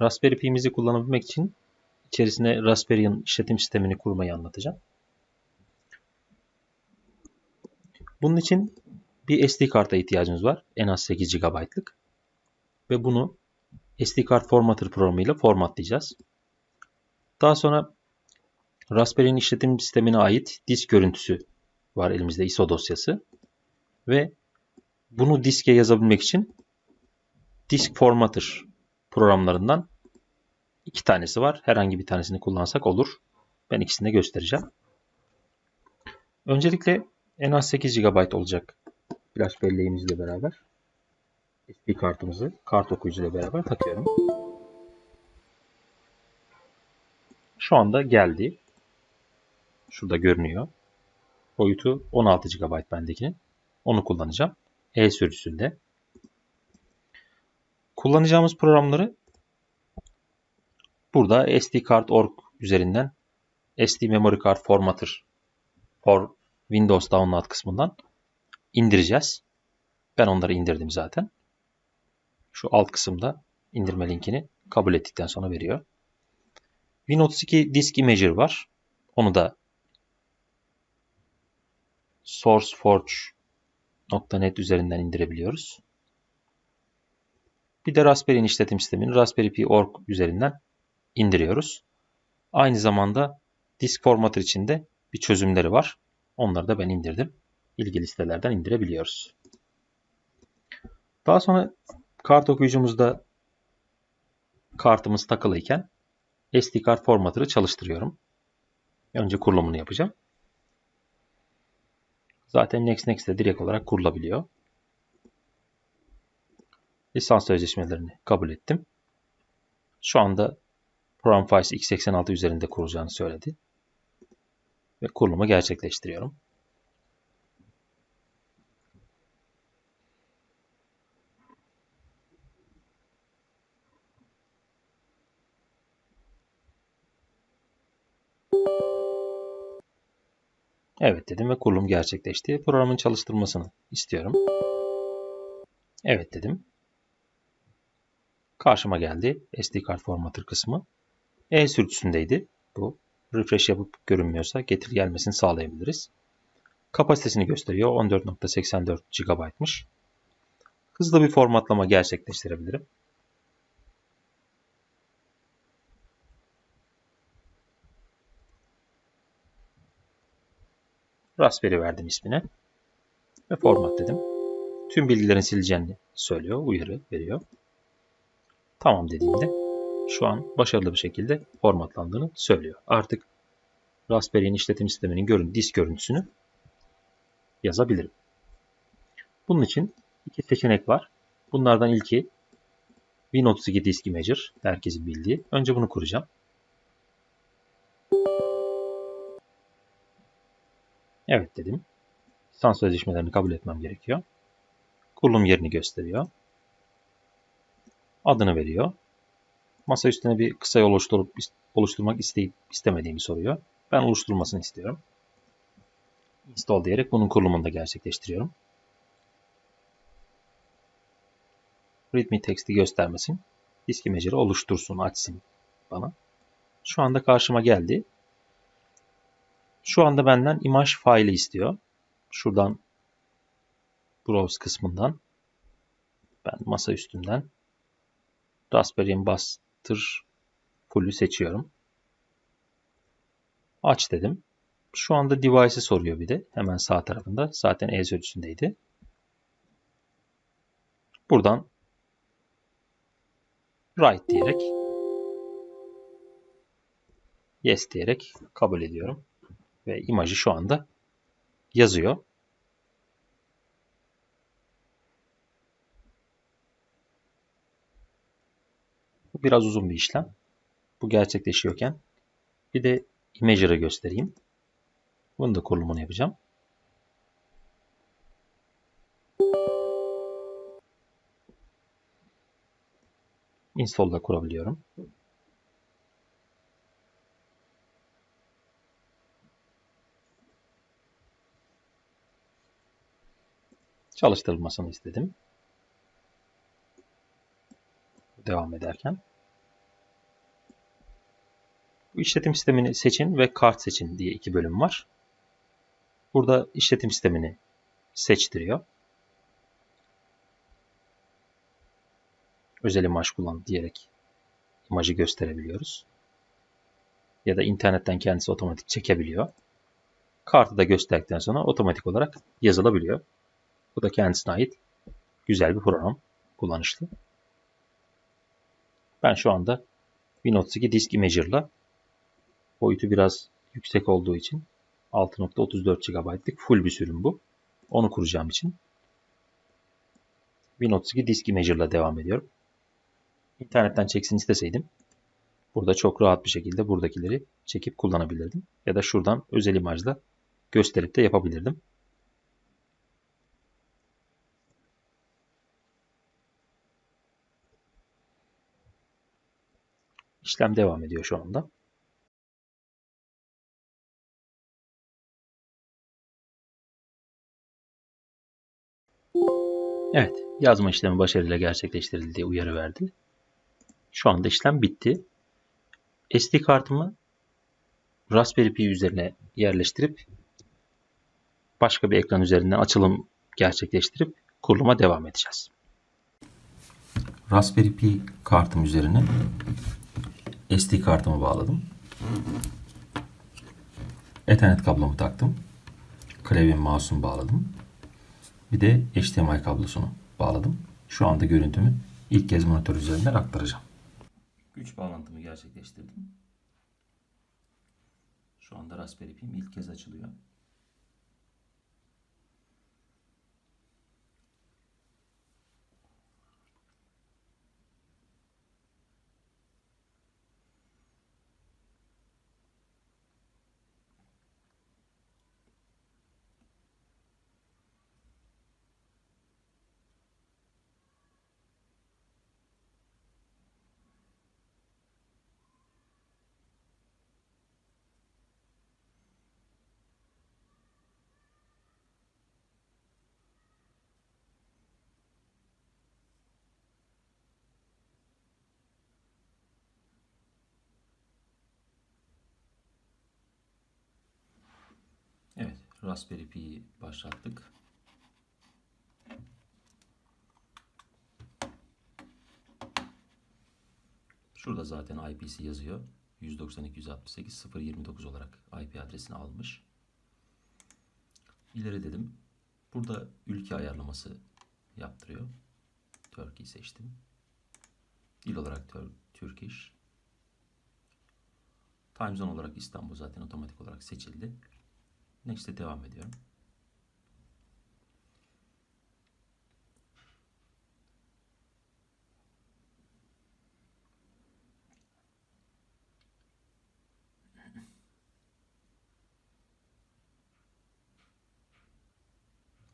Raspberry Pi'mizi kullanabilmek için içerisine Raspberry'in işletim sistemini kurmayı anlatacağım. Bunun için bir SD karta ihtiyacımız var. En az 8 GB'lık. Ve bunu SD kart formatter programıyla formatlayacağız. Daha sonra Raspberry'nin işletim sistemine ait disk görüntüsü var elimizde ISO dosyası. Ve bunu diske yazabilmek için disk formatter programlarından iki tanesi var. Herhangi bir tanesini kullansak olur. Ben ikisini de göstereceğim. Öncelikle en az 8 GB olacak flash belleğimizle beraber SD kartımızı kart okuyucuyla beraber takıyorum. Şu anda geldi. Şurada görünüyor. Boyutu 16 GB bendekinin. Onu kullanacağım. E sürüsünde. Kullanacağımız programları burada SD kart org üzerinden SD memory card formatter for Windows download kısmından indireceğiz. Ben onları indirdim zaten. Şu alt kısımda indirme linkini kabul ettikten sonra veriyor. Win32 Disk Imager var. Onu da sourceforge.net üzerinden indirebiliyoruz. Bir de Raspberry'in işletim sistemini Raspberry Pi Org üzerinden indiriyoruz. Aynı zamanda disk formatı içinde bir çözümleri var. Onları da ben indirdim. İlgili sitelerden indirebiliyoruz. Daha sonra kart okuyucumuzda kartımız takılıyken SD kart formatını çalıştırıyorum. Önce kurulumunu yapacağım. Zaten Next Next'te direkt olarak kurulabiliyor. Lisans sözleşmelerini kabul ettim. Şu anda Program Files x86 üzerinde kurulacağını söyledi. Ve kurulumu gerçekleştiriyorum. Evet dedim ve kurulum gerçekleşti. Programın çalıştırmasını istiyorum. Evet dedim. Karşıma geldi SD kart formatır kısmı. E sürücüsündeydi bu. Refresh yapıp görünmüyorsa getir gelmesini sağlayabiliriz. Kapasitesini gösteriyor. 14.84 GB'mış. Hızlı bir formatlama gerçekleştirebilirim. Raspberry verdim ismine. Ve format dedim. Tüm bilgilerin sileceğini söylüyor. Uyarı veriyor. Tamam dediğimde şu an başarılı bir şekilde formatlandığını söylüyor. Artık Raspberry'in işletim sisteminin görün disk görüntüsünü yazabilirim. Bunun için iki seçenek var. Bunlardan ilki Win32 Disk Imager, herkesin bildiği. Önce bunu kuracağım. Evet dedim. Lisans sözleşmelerini kabul etmem gerekiyor. Kurulum yerini gösteriyor. Adını veriyor. Masa üstüne bir kısa yol oluşturup oluşturmak isteyip istemediğimi soruyor. Ben oluşturulmasını istiyorum. Install diyerek bunun kurulumunu da gerçekleştiriyorum. Readme text'i göstermesin. Disk image'ı oluştursun, açsın bana. Şu anda karşıma geldi. Şu anda benden imaj faili istiyor. Şuradan browse kısmından ben masa üstünden Raspberry'in bastır full'ü seçiyorum. Aç dedim. Şu anda device'i soruyor bir de. Hemen sağ tarafında. Zaten E sözcüsündeydi. Buradan write diyerek yes diyerek kabul ediyorum ve imajı şu anda yazıyor. Biraz uzun bir işlem. Bu gerçekleşiyorken bir de imager'ı göstereyim. Bunu da kurulumunu yapacağım. Install'da kurabiliyorum. çalıştırılmasını istedim. Devam ederken. Bu işletim sistemini seçin ve kart seçin diye iki bölüm var. Burada işletim sistemini seçtiriyor. Özel imaj kullan diyerek imajı gösterebiliyoruz. Ya da internetten kendisi otomatik çekebiliyor. Kartı da gösterdikten sonra otomatik olarak yazılabiliyor. Bu da kendisine ait güzel bir program. Kullanışlı. Ben şu anda Win32 Disk Imager'la boyutu biraz yüksek olduğu için 6.34 GB'lık full bir sürüm bu. Onu kuracağım için Win32 Disk Imager'la devam ediyorum. İnternetten çeksin isteseydim burada çok rahat bir şekilde buradakileri çekip kullanabilirdim. Ya da şuradan özel imajla gösterip de yapabilirdim. İşlem devam ediyor şu anda. Evet, yazma işlemi başarıyla gerçekleştirildi diye uyarı verdi. Şu anda işlem bitti. SD kartımı Raspberry Pi üzerine yerleştirip başka bir ekran üzerinden açılım gerçekleştirip kuruluma devam edeceğiz. Raspberry Pi kartım üzerine SD kartımı bağladım. Ethernet kablomu taktım. Klavye mouse'umu bağladım. Bir de HDMI kablosunu bağladım. Şu anda görüntümü ilk kez monitör üzerinden aktaracağım. Güç bağlantımı gerçekleştirdim. Şu anda Raspberry Pi'm ilk kez açılıyor. Evet, Raspberry Pi'yi başlattık. Şurada zaten IP'si yazıyor. 192.168.0.29 olarak IP adresini almış. İleri dedim. Burada ülke ayarlaması yaptırıyor. Turkey seçtim. Dil olarak Tür. Time zone olarak İstanbul zaten otomatik olarak seçildi. Next'e devam ediyorum.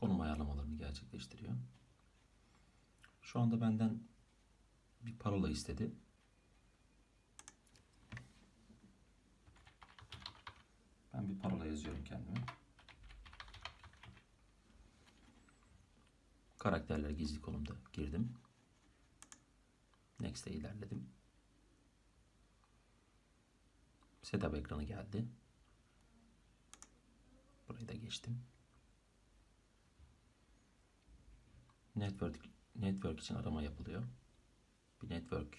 Konum ayarlamalarını gerçekleştiriyor. Şu anda benden bir parola istedi. Ben parola yazıyorum kendime. Karakterler gizli konumda girdim. Next'e ilerledim. Setup ekranı geldi. Burayı da geçtim. Network, network için arama yapılıyor. Bir network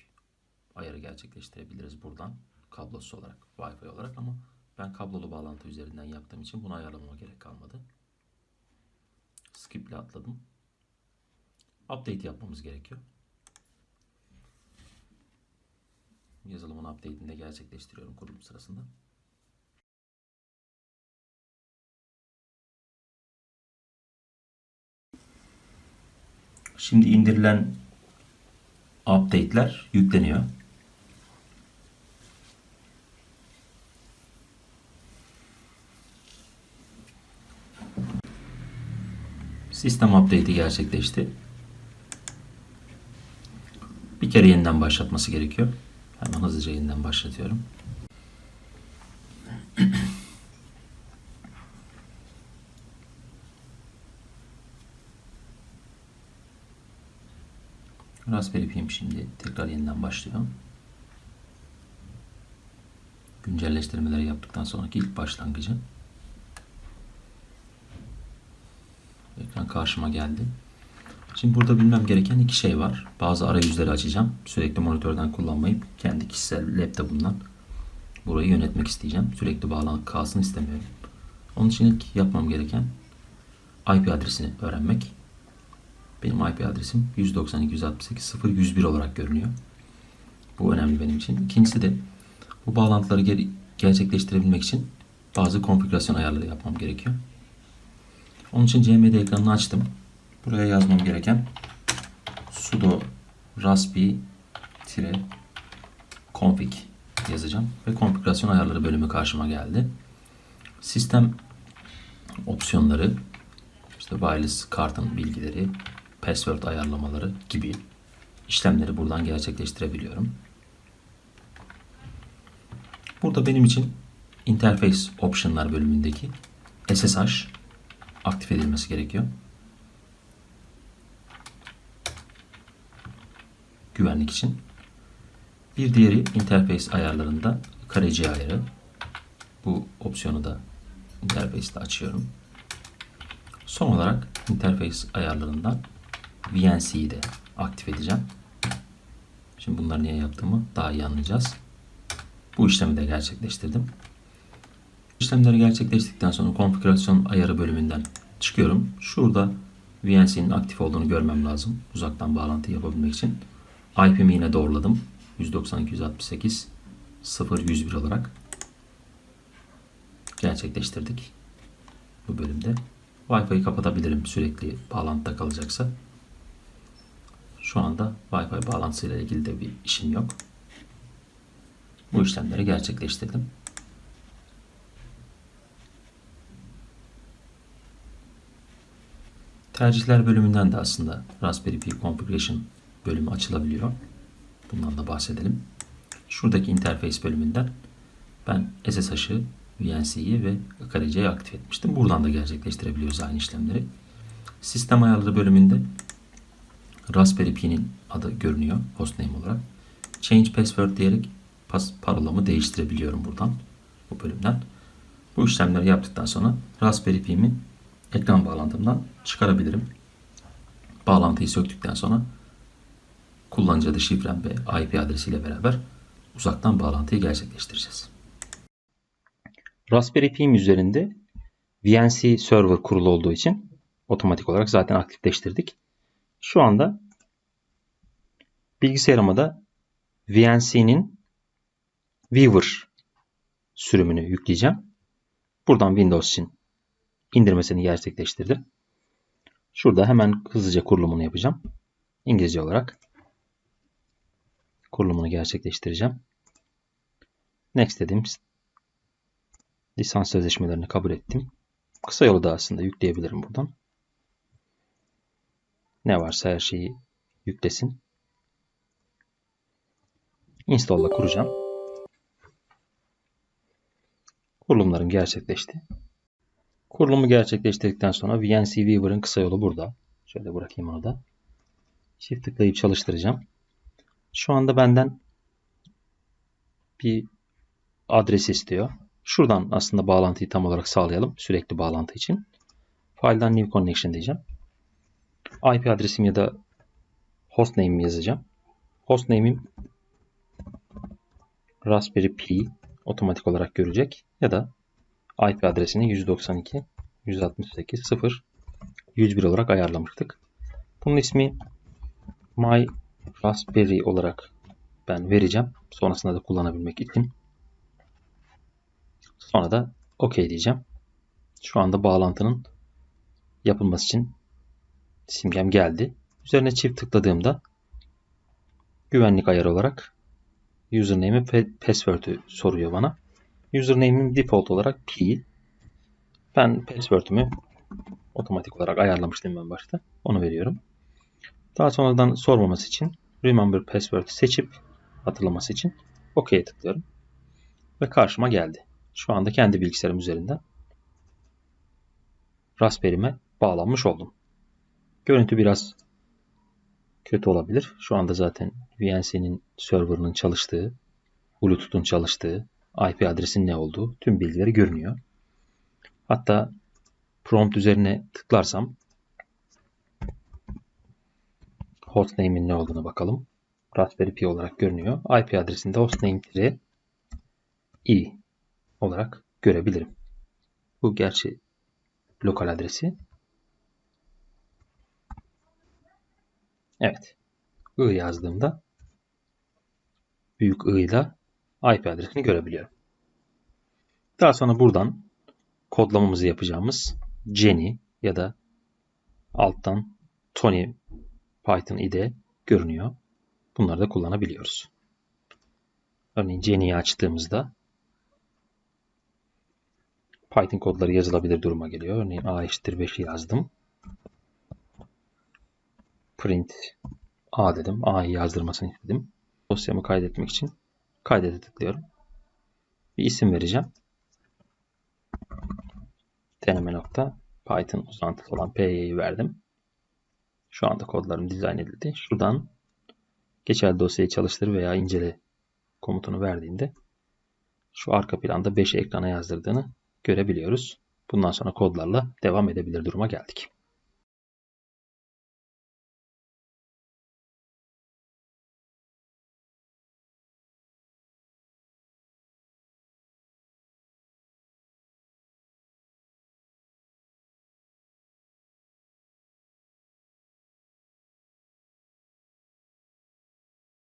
ayarı gerçekleştirebiliriz buradan. Kablosuz olarak, Wi-Fi olarak ama ben kablolu bağlantı üzerinden yaptığım için bunu ayarlamama gerek kalmadı. Skip ile atladım. Update yapmamız gerekiyor. Yazılımın update'ini de gerçekleştiriyorum kurulum sırasında. Şimdi indirilen update'ler yükleniyor. Sistem update'i gerçekleşti. Bir kere yeniden başlatması gerekiyor. Hemen hızlıca yeniden başlatıyorum. Raspberry Pi'm şimdi tekrar yeniden başlıyor. güncelleştirmeleri yaptıktan sonraki ilk başlangıcı. Ekran karşıma geldi. Şimdi burada bilmem gereken iki şey var. Bazı arayüzleri açacağım. Sürekli monitörden kullanmayıp kendi kişisel laptopumdan burayı yönetmek isteyeceğim. Sürekli bağlanıp kalsın istemiyorum. Onun için ilk yapmam gereken IP adresini öğrenmek. Benim IP adresim 192.168.0.101 olarak görünüyor. Bu önemli benim için. İkincisi de bu bağlantıları geri gerçekleştirebilmek için bazı konfigürasyon ayarları yapmam gerekiyor. Onun için CMD ekranını açtım. Buraya yazmam gereken sudo raspi config yazacağım ve konfigürasyon ayarları bölümü karşıma geldi. Sistem opsiyonları, işte wireless kartın bilgileri, password ayarlamaları gibi işlemleri buradan gerçekleştirebiliyorum. Burada benim için interface optionlar bölümündeki SSH aktif edilmesi gerekiyor. Güvenlik için. Bir diğeri interface ayarlarında kareci ayarı. Bu opsiyonu da interface'te açıyorum. Son olarak interface ayarlarından VNC'yi de aktif edeceğim. Şimdi bunları niye yaptığımı daha iyi anlayacağız. Bu işlemi de gerçekleştirdim. İşlemleri gerçekleştirdikten sonra konfigürasyon ayarı bölümünden çıkıyorum. Şurada VNC'nin aktif olduğunu görmem lazım. Uzaktan bağlantı yapabilmek için. IP'mi yine doğruladım. 192.168.0.101 olarak gerçekleştirdik. Bu bölümde. Wi-Fi'yi kapatabilirim sürekli bağlantıda kalacaksa. Şu anda Wi-Fi bağlantısıyla ilgili de bir işim yok. Bu işlemleri gerçekleştirdim. Tercihler bölümünden de aslında Raspberry Pi Configuration bölümü açılabiliyor. Bundan da bahsedelim. Şuradaki interface bölümünden ben SSH'ı, VNC'yi ve akariciyi aktif etmiştim. Buradan da gerçekleştirebiliyoruz aynı işlemleri. Sistem ayarları bölümünde Raspberry Pi'nin adı görünüyor hostname olarak. Change password diyerek pas parolamı değiştirebiliyorum buradan bu bölümden. Bu işlemleri yaptıktan sonra Raspberry Pi'mi ekran bağlantımdan çıkarabilirim. Bağlantıyı söktükten sonra kullanıcı adı şifrem ve IP adresiyle beraber uzaktan bağlantıyı gerçekleştireceğiz. Raspberry Pi üzerinde VNC server kurulu olduğu için otomatik olarak zaten aktifleştirdik. Şu anda bilgisayarıma da VNC'nin Weaver sürümünü yükleyeceğim. Buradan Windows için indirmesini gerçekleştirdim. Şurada hemen hızlıca kurulumunu yapacağım. İngilizce olarak kurulumunu gerçekleştireceğim. Next dedim. Lisans sözleşmelerini kabul ettim. Kısa yolu da aslında yükleyebilirim buradan. Ne varsa her şeyi yüklesin. Install'la kuracağım. Kurulumlarım gerçekleşti. Kurulumu gerçekleştirdikten sonra VNC Weaver'ın kısa yolu burada. Şöyle bırakayım onu da. Çift tıklayıp çalıştıracağım. Şu anda benden bir adres istiyor. Şuradan aslında bağlantıyı tam olarak sağlayalım. Sürekli bağlantı için. File'dan New Connection diyeceğim. IP adresim ya da hostname'imi yazacağım. Hostname'im Raspberry Pi otomatik olarak görecek ya da IP adresini 192 168 0 101 olarak ayarlamıştık. Bunun ismi My Raspberry olarak ben vereceğim. Sonrasında da kullanabilmek için. Sonra da OK diyeceğim. Şu anda bağlantının yapılması için simgem geldi. Üzerine çift tıkladığımda güvenlik ayarı olarak username ve password'ü soruyor bana. Username'im default olarak P. Ben password'ümü otomatik olarak ayarlamıştım ben başta. Onu veriyorum. Daha sonradan sormaması için Remember Password seçip hatırlaması için OK'ye tıklıyorum. Ve karşıma geldi. Şu anda kendi bilgisayarım üzerinden Raspberry'me bağlanmış oldum. Görüntü biraz kötü olabilir. Şu anda zaten VNC'nin serverının çalıştığı, Bluetooth'un çalıştığı, IP adresinin ne olduğu tüm bilgileri görünüyor. Hatta prompt üzerine tıklarsam hostname'in ne olduğunu bakalım. Raspberry Pi olarak görünüyor. IP adresinde hostname i olarak görebilirim. Bu gerçi lokal adresi. Evet. I yazdığımda büyük I ile IP adresini görebiliyorum. Daha sonra buradan kodlamamızı yapacağımız Jenny ya da alttan Tony Python IDE görünüyor. Bunları da kullanabiliyoruz. Örneğin Jenny'yi açtığımızda Python kodları yazılabilir duruma geliyor. Örneğin a eşittir 5'i yazdım. Print a dedim. a'yı yazdırmasını istedim. Dosyamı kaydetmek için kaydete tıklıyorum. Bir isim vereceğim. Deneme nokta Python uzantısı olan py'yi verdim. Şu anda kodlarım dizayn edildi. Şuradan geçerli dosyayı çalıştır veya incele komutunu verdiğinde şu arka planda 5'i ekrana yazdırdığını görebiliyoruz. Bundan sonra kodlarla devam edebilir duruma geldik.